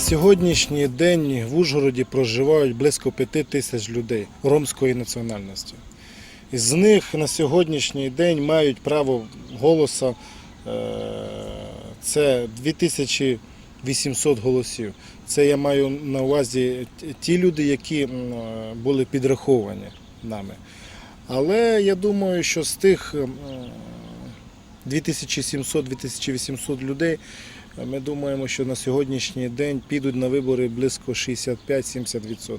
сьогоднішній день в Ужгороді проживають близько п'яти тисяч людей ромської національності. Із них на сьогоднішній день мають право голосу е, це 2800 голосів. Це я маю на увазі ті люди, які е, були підраховані нами. Але я думаю, що з тих 2700-2800 людей ми думаємо, що на сьогоднішній день підуть на вибори близько 65-70%.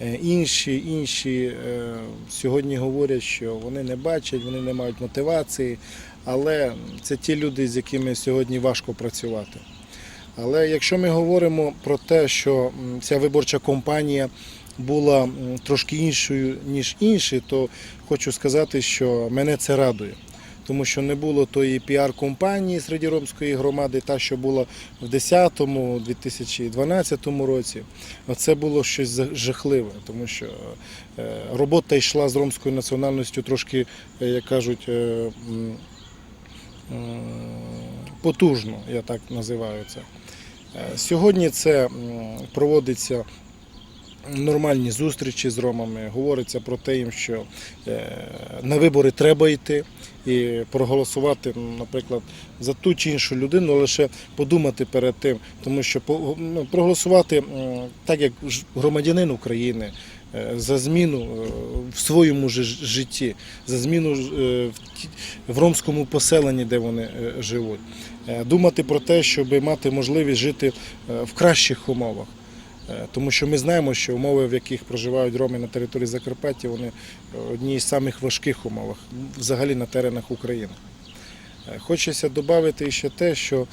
Е, Інші, інші е, сьогодні говорять, що вони не бачать, вони не мають мотивації, але це ті люди, з якими сьогодні важко працювати. Але якщо ми говоримо про те, що ця виборча кампанія була трошки іншою, ніж інші, то хочу сказати, що мене це радує. Тому що не було тої піар-компанії серед ромської громади, та, що була в 2010-2012 році. Це було щось жахливе, тому що е, робота йшла з ромською національністю трошки, е, як кажуть, е, потужно, я так називаю це. Сьогодні це проводиться нормальні зустрічі з ромами. Говориться про те, що на вибори треба йти і проголосувати, наприклад, за ту чи іншу людину, лише подумати перед тим, тому що ну, проголосувати так, як громадянин України. е, За зміну е, в своєму ж житті, за зміну е, в ромському поселенні, де вони живуть, думати про те, щоб мати можливість жити в кращих умовах. Е, Тому що ми знаємо, що умови, в яких проживають роми на території Закарпаття, вони одні з самих важких умовах взагалі на теренах України. Е, Хочеться додати ще те, що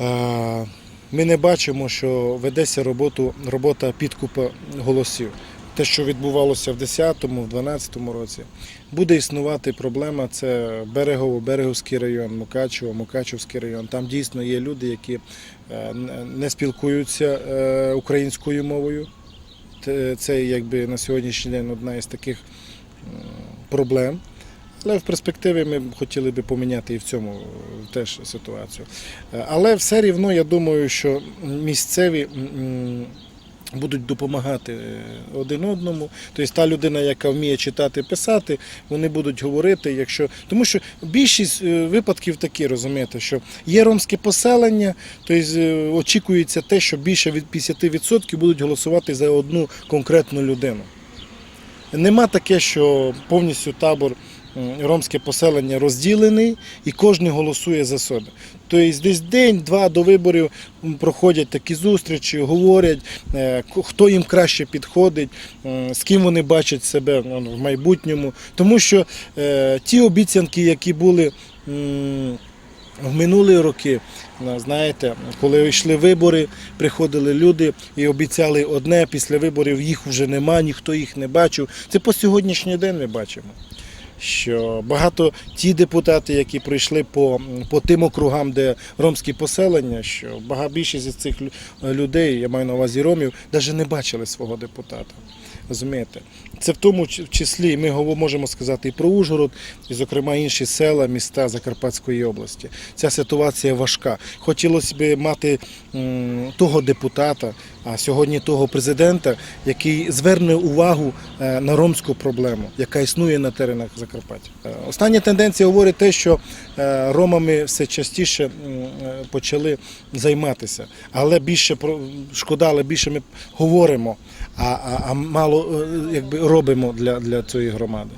е, ми не бачимо, що ведеться роботу, робота підкупу голосів. Те, що відбувалося в 2010-му, в 2012 році, буде існувати проблема. Це Берегово, Береговський район, Мукачево, Мукачевський район. Там дійсно є люди, які е, не спілкуються е, українською мовою. Це якби на сьогоднішній день одна із таких проблем. Але в перспективі ми хотіли би поміняти і в цьому е, теж ситуацію. Але все рівно я думаю, що місцеві будуть допомагати е, один одному. Тобто та людина, яка вміє читати, писати, вони будуть говорити, якщо тому, що більшість е, випадків такі, розумієте, що є ромське поселення, тобто е, очікується те, що більше від 50% будуть голосувати за одну конкретну людину. Нема таке, що повністю табор ромське поселення розділений і кожен голосує за себе. Тобто десь день-два до виборів проходять такі зустрічі, говорять, е, хто їм краще підходить, з ким вони бачать себе ну, в майбутньому. Тому що е, ті обіцянки, які були. в минулі роки, знаєте, коли йшли вибори, приходили люди і обіцяли одне, після виборів їх вже нема, ніхто їх не бачив. Це по сьогоднішній день ми бачимо. Що багато ті депутати, які прийшли по, по тим округам, де ромські поселення, що багато більшість із цих людей, я маю на увазі ромів, навіть не бачили свого депутата. Розумієте? Це в тому числі ми можемо сказати і про Ужгород, і, зокрема, інші села, міста Закарпатської області. Ця ситуація важка. Хотілося б мати того депутата, а сьогодні того президента, який зверне увагу е, на ромську проблему, яка існує на теренах Закарпаття. Е, Остання тенденція говорить те, що е, ромами все частіше е, почали займатися, але більше шкода, але більше ми говоримо, а, а, а мало якби робимо для, для цієї громади.